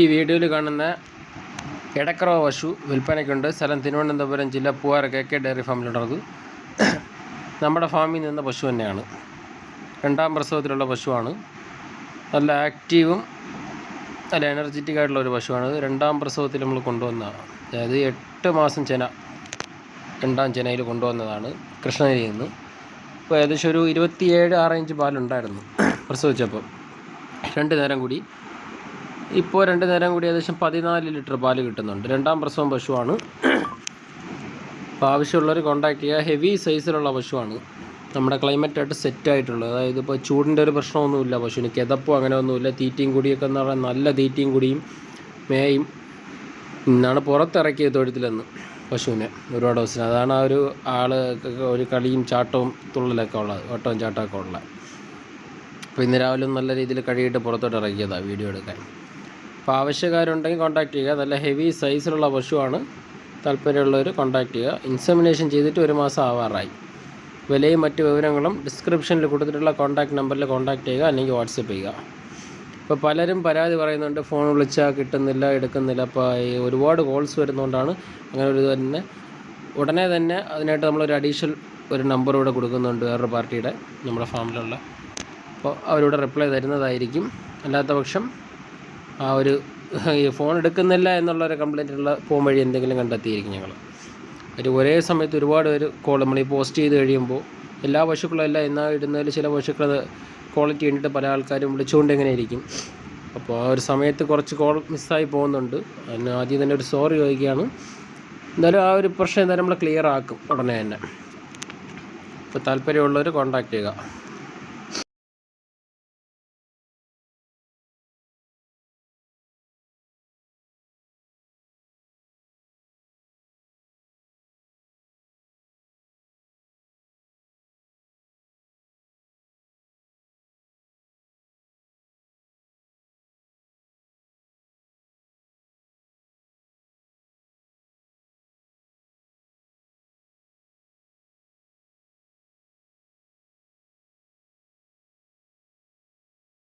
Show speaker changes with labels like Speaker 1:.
Speaker 1: ഈ വീഡിയോയിൽ കാണുന്ന എടക്കറ പശു വിൽപ്പനയ്ക്കുണ്ട്. സ്ഥലം തിരുവനന്തപുരം ജില്ല പൂവാർ കെ കെ ഡയറി ഫാമിലുള്ളത് നമ്മുടെ ഫാമിൽ നിന്ന പശു തന്നെയാണ്. രണ്ടാം പ്രസവത്തിലുള്ള പശുവാണ്. നല്ല ആക്റ്റീവും നല്ല എനർജറ്റിക് ആയിട്ടുള്ള ഒരു പശുവാണ്. രണ്ടാം പ്രസവത്തിൽ നമ്മൾ കൊണ്ടുവന്നതാണ് അതായത് എട്ട് മാസം ചെന രണ്ടാം ചെനയിൽ കൊണ്ടുവന്നതാണ് കൃഷ്ണഗിരിയിൽ നിന്ന്. അപ്പോൾ ഏകദേശം ഒരു ഇരുപത്തിയേഴ് ആറ് ഇഞ്ച് പാലുണ്ടായിരുന്നു പ്രസവിച്ചപ്പോൾ. രണ്ട് നേരം കൂടി ഇപ്പോൾ രണ്ട് നേരം കൂടി ഏകദേശം പതിനാല് ലിറ്റർ പാൽ കിട്ടുന്നുണ്ട്. രണ്ടാം പ്രസവം പശുവാണ്. അപ്പോൾ ആവശ്യമുള്ളവർ കോൺടാക്ട് ചെയ്യുക. ഹെവി സൈസിലുള്ള പശുവാണ്. നമ്മുടെ ക്ലൈമറ്റായിട്ട് സെറ്റ് ആയിട്ടുള്ളത്. അതായത് ഇപ്പോൾ ചൂടിന്റെ ഒരു പ്രശ്നമൊന്നുമില്ല പശുവിന്. കിതപ്പോ അങ്ങനെ ഒന്നുമില്ല. തീറ്റയും കൂടിയൊക്കെ എന്ന് പറഞ്ഞാൽ നല്ല തീറ്റയും കുടിയും മേയും ഇന്നാണ് പുറത്തിറക്കിയത് തൊഴുത്തിലെന്ന് പശുവിനെ ഒരുപാട് ദിവസം. അതാണ് ആ ഒരു ആൾ ഒരു കളിയും ചാട്ടവും തുള്ളലൊക്കെ ഉള്ളത് ഓട്ടവും ചാട്ടമൊക്കെ ഉള്ളത് അപ്പോൾ ഇന്ന് രാവിലെ നല്ല രീതിയിൽ കഴുകിയിട്ട് പുറത്തോട്ട് ഇറക്കിയതാണ് വീഡിയോ എടുക്കാൻ. അപ്പോൾ ആവശ്യക്കാരുണ്ടെങ്കിൽ കോൺടാക്ട് ചെയ്യുക. നല്ല ഹെവി സൈസിലുള്ള പശുവാണ് താല്പര്യമുള്ളവർ കോൺടാക്ട് ചെയ്യുക. ഇൻസമിനേഷൻ ചെയ്തിട്ട് ഒരു മാസം ആവാറായി. വിലയും മറ്റ് വിവരങ്ങളും ഡിസ്ക്രിപ്ഷനിൽ കൊടുത്തിട്ടുള്ള കോൺടാക്ട് നമ്പറിൽ കോൺടാക്ട് ചെയ്യുക അല്ലെങ്കിൽ വാട്സപ്പ് ചെയ്യുക. ഇപ്പോൾ പലരും പരാതി പറയുന്നുണ്ട്. ഫോൺ വിളിച്ചാൽ കിട്ടുന്നില്ല എടുക്കുന്നില്ല. അപ്പോൾ ഈ ഒരുപാട് കോൾസ് വരുന്നതുകൊണ്ടാണ് അങ്ങനെ ഒരു തന്നെ. ഉടനെ തന്നെ അതിനായിട്ട് നമ്മളൊരു അഡീഷണൽ ഒരു നമ്പർ ഇവിടെ കൊടുക്കുന്നുണ്ട് വേറൊരു പാർട്ടിയുടെ നമ്മുടെ ഫാമിലുള്ള അപ്പോൾ അവരോട് റിപ്ലൈ തരുന്നതായിരിക്കും. അല്ലാത്ത പക്ഷം ആ ഒരു ഈ ഫോൺ എടുക്കുന്നില്ല എന്നുള്ള ഒരു കംപ്ലൈന്റ് ഉള്ള ഫോൺ വഴി എന്തെങ്കിലും കണ്ടെത്തിയിരിക്കും ഞങ്ങൾ ഒരു ഒരേ സമയത്ത് ഒരുപാട് പേര് കോൾ നമ്മൾ ഈ പോസ്റ്റ് ചെയ്ത് കഴിയുമ്പോൾ എല്ലാ പശുക്കളും അല്ല എന്നാൽ ഇടുന്നതിൽ ചില പശുക്കൾ ക്വാളിറ്റി കണ്ടിട്ട് പല ആൾക്കാരും വിളിച്ചുകൊണ്ട് എങ്ങനെ ഇരിക്കും. അപ്പോൾ ആ ഒരു സമയത്ത് കുറച്ച് കോൾ മിസ്സായി പോകുന്നുണ്ട്. അതിന് ആദ്യം തന്നെ ഒരു സോറി ചോദിക്കുകയാണ്. എന്തായാലും ആ ഒരു പ്രശ്നം എന്തായാലും നമ്മൾ ക്ലിയർ ആക്കും ഉടനെ തന്നെ. അപ്പോൾ താല്പര്യമുള്ളവർ കോൺടാക്റ്റ് ചെയ്യുക.